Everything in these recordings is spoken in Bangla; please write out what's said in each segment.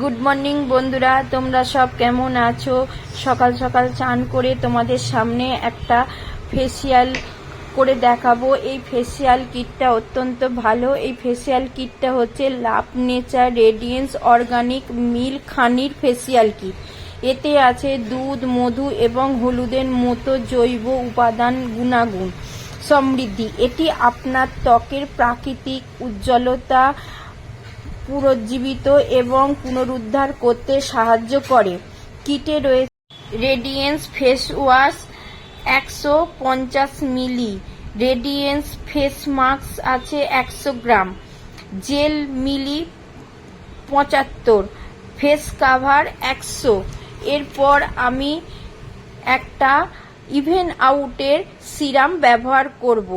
গুড মর্নিং বন্ধুরা। তোমরা সব কেমন আছো? সকাল সকাল চান করে তোমাদের সামনে একটা ফেসিয়াল করে দেখাবো। এই ফেসিয়াল কিটটা অত্যন্ত ভালো। এই ফেসিয়াল কিটটা হচ্ছে লাভ নেচার রেডিয়েন্স অর্গানিক মিল খানির ফেসিয়াল কিট এতে আছে দুধ, মধু এবং হলুদের মতো জৈব উপাদান গুণাগুণ। সমৃদ্ধি। এটি আপনার ত্বকের প্রাকৃতিক উজ্জ্বলতা পুনর্জীবিত এবং পুনরুদ্ধার করতে সাহায্য করে। কিটে রয়েছে রেডিয়েন্স ফেস ওয়াশ একশো পঞ্চাশ মিলি। রেডিয়েন্স ফেস মাস্ক আছে একশো গ্রাম। জেল মিলি পঁচাত্তর। ফেস কাভার একশো। এরপর আমি একটা ইভেন আউটের সিরাম ব্যবহার করব।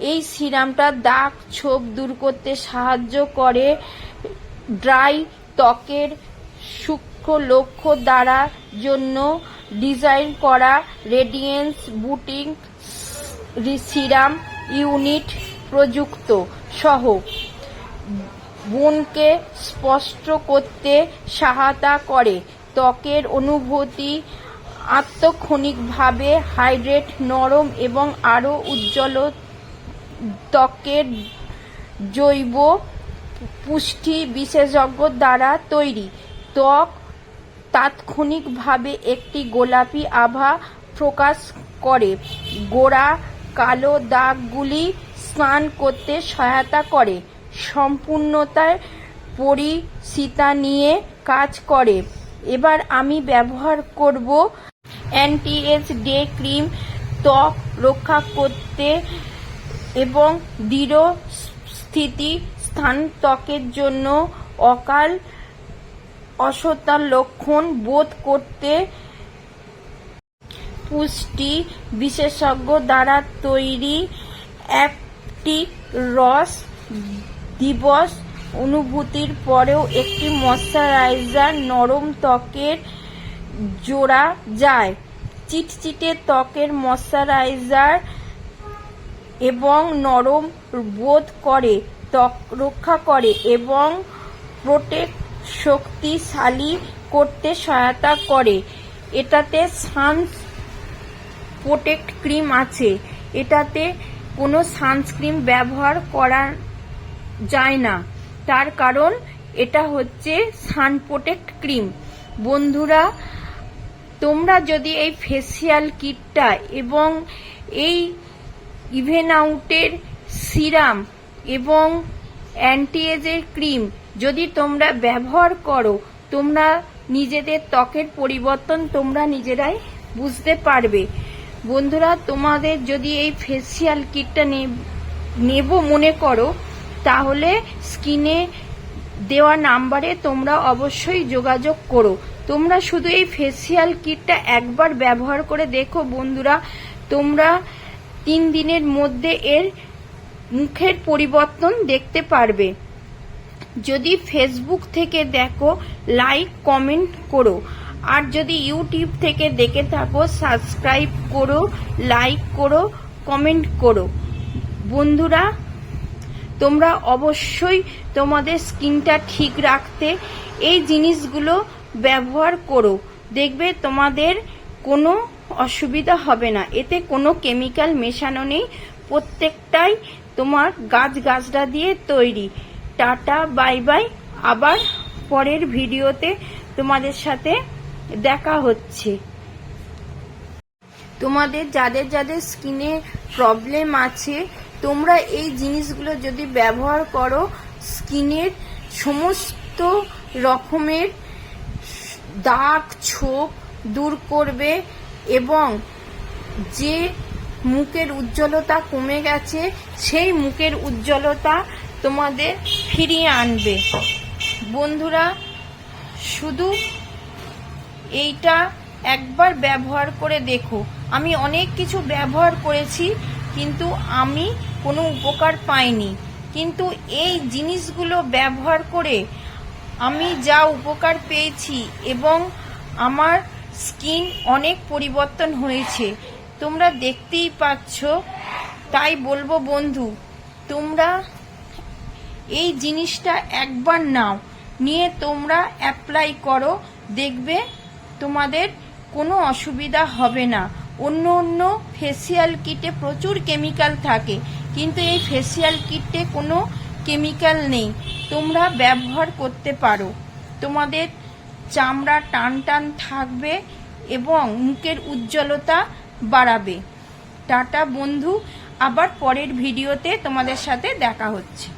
এই সিরামটা দাগ ছোপ দূর করতে সাহায্য করে ড্রাই ত্বকের সূক্ষ্ম লক্ষ্য দ্বারা জন্য ডিজাইন করা রেডিয়েন্স বুটিং সিরাম ইউনিট প্রযুক্ত সহ। বোনকে স্পষ্ট করতে সহায়তা করে। ত্বকের অনুভূতি আত্মক্ষণিকভাবে হাইড্রেট, নরম এবং আরও উজ্জ্বল। ত্বকের জৈব পুষ্টি বিশেষজ্ঞ দ্বারা তৈরি। ত্বক তাৎক্ষণিকভাবে একটি গোলাপি আভা প্রকাশ করে। গোড়া কালো দাগগুলি স্নান করতে সহায়তা করে। সম্পূর্ণতার পরিসীতা নিয়ে কাজ করে। এবার আমি ব্যবহার করব অ্যান্টিএজ ডে ক্রিম ত্বক রক্ষা করতে এবং দৃঢ় স্থিতি স্থান ত্বকের জন্য অকাল অসতার লক্ষণ বোধ করতে পুষ্টি বিশেষজ্ঞ দ্বারা তৈরি একটি রস দিবস অনুভূতির পরেও একটি ময়শ্চারাইজার নরম ত্বকের জোড়া যায়। চিটচিটে ত্বকের ময়শ্চারাইজার এবং নরম বোধ করে। রক্ষা করে এবং প্রোটেক্ট শক্তিশালী করতে সহায়তা করে। এটাতে সান প্রোটেক্ট ক্রিম আছে। এটাতে কোনো সানস্ক্রিন ব্যবহার করা যায় না। তার কারণ এটা হচ্ছে সান প্রোটেক্ট ক্রিম বন্ধুরা, তোমরা যদি এই ফেসিয়াল কিটটা এবং এই ইভেন আউটের সিরাম এবং অ্যান্টিএজের ক্রিম যদি তোমরা ব্যবহার করো, তোমরা নিজেদের ত্বকের পরিবর্তন তোমরা নিজেরাই বুঝতে পারবে। বন্ধুরা, তোমাদের যদি এই ফেসিয়াল কিটটা নেব মনে করো, তাহলে স্কিনে দেওয়া নাম্বারে তোমরা অবশ্যই যোগাযোগ করো। তোমরা শুধু এই ফেসিয়াল কিটটা একবার ব্যবহার করে দেখো বন্ধুরা। তোমরা তিন দিনের মধ্যে এর মুখের পরিবর্তন দেখতে পারবে। যদি ফেসবুক থেকে দেখো লাইক কমেন্ট করো। আর যদি ইউটিউব থেকে দেখে থাকো সাবস্ক্রাইব করো লাইক করো কমেন্ট করো। বন্ধুরা, তোমরা অবশ্যই তোমাদের স্কিনটা ঠিক রাখতে এই জিনিসগুলো ব্যবহার করো। দেখবে তোমাদের কোনো অসুবিধা হবে না। এতে কোনো কেমিক্যাল মেশানো নেই। প্রত্যেকটাই তোমার গাছ গাছটা দিয়ে তৈরি। Tata, bye bye. আবার পরের ভিডিওতে তোমাদের সাথে দেখা হচ্ছে। তোমাদের যাদের যাদের স্কিনে প্রবলেম আছে, তোমরা এই জিনিসগুলো যদি ব্যবহার করো স্কিনের সমস্ত রকমের দাগ ছোপ দূর করবে এবং যে মুখের উজ্জ্বলতা কমে গেছে, সেই মুখের উজ্জ্বলতা তোমাদের ফিরিয়ে আনবে। বন্ধুরা, শুধু এইটা একবার ব্যবহার করে দেখো। আমি অনেক কিছু ব্যবহার করেছি, কিন্তু আমি কোনো উপকার পাইনি। কিন্তু এই জিনিসগুলো ব্যবহার করে আমি যা উপকার পেয়েছি এবং আমার স্কিন অনেক পরিবর্তন হয়েছে। তোমরা দেখতেই পাচ্ছ, তাই বলব বন্ধু, তোমরা এই জিনিসটা একবার নাও, নিয়ে তোমরা অ্যাপ্লাই করো, দেখবে তোমাদের কোনো অসুবিধা হবে না। অন্য অন্য ফেসিয়াল কিটে প্রচুর কেমিক্যাল থাকে, কিন্তু এই ফেসিয়াল কিটে কোনো কেমিক্যাল নেই। তোমরা ব্যবহার করতে পারো। তোমাদের চামড়া টান টান থাকবে এবং মুখের উজ্জ্বলতা বাড়াবে। টাটা বন্ধু আবার পরের ভিডিওতে তোমাদের সাথে দেখা হচ্ছে।